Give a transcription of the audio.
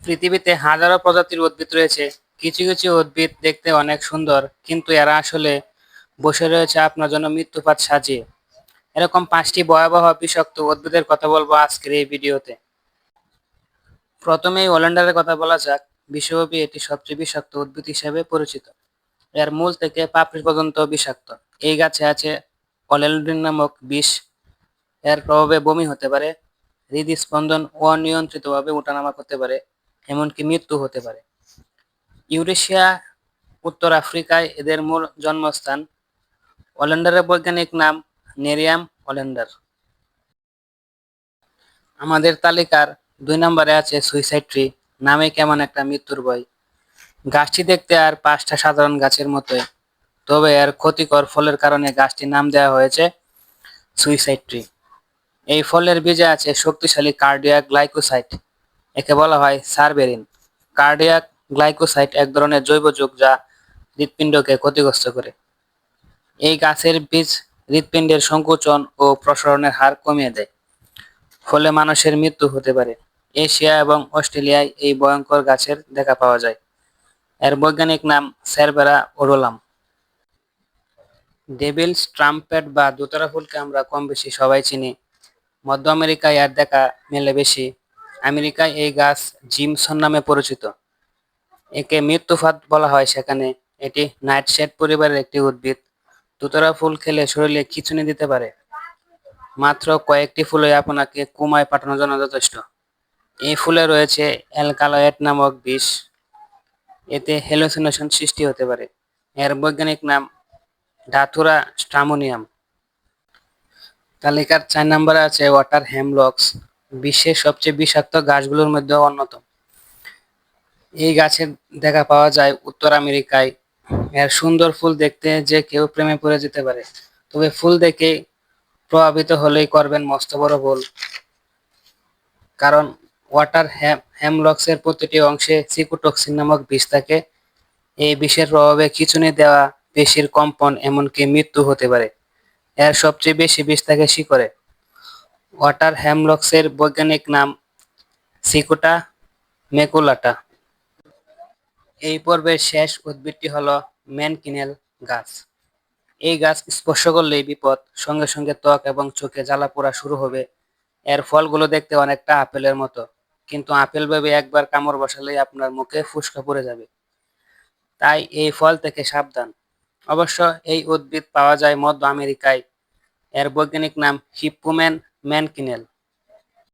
পৃথিবীতে হাজারো প্রজাতির উদ্ভিদ রয়েছে। কিছু কিছু উদ্ভিদ দেখতে অনেক সুন্দর, কিন্তু এরা আসলে বসে রয়েছে আপনার জন্য মৃত্যুপাত সাজিয়ে। এরকম পাঁচটি ভয়াবহ বিষাক্ত উদ্ভিদের কথা বলব আজকের এই ভিডিওতে। প্রথমেই ওলেন্ডারের কথা বলা যাক। বিশ্বব্যাপী এটি সবচেয়ে বিষাক্ত উদ্ভিদ হিসেবে পরিচিত। এর মূল থেকে পাপড়ি পর্যন্ত বিষাক্ত। এই গাছে আছে অলেন্ড্রিন নামক বিষ। এর প্রভাবে বমি হতে পারে, হৃদস্পন্দন অনিয়ন্ত্রিতভাবে ওঠানামা করতে পারে এমনকি মৃত্যু হতে পারে। ইউরেশিয়া, উত্তর আফ্রিকায় এদের মূল জন্মস্থান। অলেন্ডারের বৈজ্ঞানিক নাম নেরিয়াম অলেন্ডার আমাদের তালিকার দুই নম্বরে আছে সুইসাইড ট্রি, নামে কেমন একটা মৃত্যুর বই। গাছটি দেখতে আর পাঁচটা সাধারণ গাছের মতোই, তবে এর ক্ষতিকর ফলের কারণে গাছটির নাম দেওয়া হয়েছে সুইসাইড ট্রি। এই ফলের বীজে আছে শক্তিশালী কার্ডিয়াক গ্লাইকোসাইট। একে বলা হয় সারবেরিন। কার্ডিয়াক গ্লাইকোসাইট এক ধরনের জৈব যৌগ যা হৃৎপিণ্ডকে ক্ষতিগ্রস্ত করে। এই গাছের বীজ হৃৎপিণ্ডের সংকোচন ও প্রসারণের হার কমিয়ে দেয়, ফলে মানুষের মৃত্যু হতে পারে। এশিয়া এবং অস্ট্রেলিয়ায় এই ভয়ঙ্কর গাছের দেখা পাওয়া যায়। এর বৈজ্ঞানিক নাম সেরবেরা ওরোলাম। ডেভিলস ট্রাম্পেট বা দোতারা ফুলকে আমরা কম বেশি সবাই চিনি। মধ্য আমেরিকায় এর দেখা মেলে বেশি। আমেরিকায় এই গাছ জিমসন নামে পরিচিত। একে মৃত্যুফাত বলা হয় সেখানে। এটি নাইটশেড পরিবারের একটি উদ্ভিদ। দুতরা ফুল খেলে শরীরে খিচুনি দিতে পারে। মাত্র কয়েকটি ফুলে আপনাকে কুমায় পাঠানোর জন্য যথেষ্ট। এই ফুলে রয়েছে অ্যালকালয়েড নামক বিষ। এতে হ্যালুসিনেশন সৃষ্টি হতে পারে। এর বৈজ্ঞানিক নাম ডাথুরা স্ট্রামোনিয়াম। তালিকার চার নম্বরে আছে ওয়াটার হ্যামলক্স বিশ্বের সবচেয়ে বিষাক্ত গাছগুলোর মধ্যে অন্যতম। এই গাছের দেখা পাওয়া যায় উত্তর আমেরিকায়। এর সুন্দর ফুল দেখতে যে কেউ প্রেমে পড়ে যেতে পারে। তবে ফুল দেখে প্রভাবিত হলেই করবেন মস্ত বড় ভুল। কারণ ওয়াটার হ্যামলক্সের প্রতিটি অংশে সিকোটক্সিন নামক বিষ থাকে। এই বিষের প্রভাবে খিচুনি দেওয়া, পেশির কম্পন, এমনকি মৃত্যু হতে পারে। এর সবচেয়ে বেশি বিষ থাকে শিকড়ে। ওয়াটার হ্যামলক্সের বৈজ্ঞানিক নাম সিকোটা মেকুলাটা। এই পর্বের শেষ উদ্ভিদটি হলো ম্যানকিনেল গাছ। এই গাছ স্পর্শ করলেই বিপদ, সঙ্গে সঙ্গে ত্বক এবং চোখে জ্বালা পোড়া শুরু হবে। এর ফলগুলো দেখতে অনেকটা আপেলের মতো, কিন্তু আপেল ভেবে একবার কামড় বসালেই আপনার মুখে ফুসকা পড়ে যাবে। তাই এই ফল থেকে সাবধান। অবশ্য এই উদ্ভিদ পাওয়া যায় মধ্য আমেরিকায়। এর বৈজ্ঞানিক নাম হিপ্পোম্যান ম্যানকিনেল।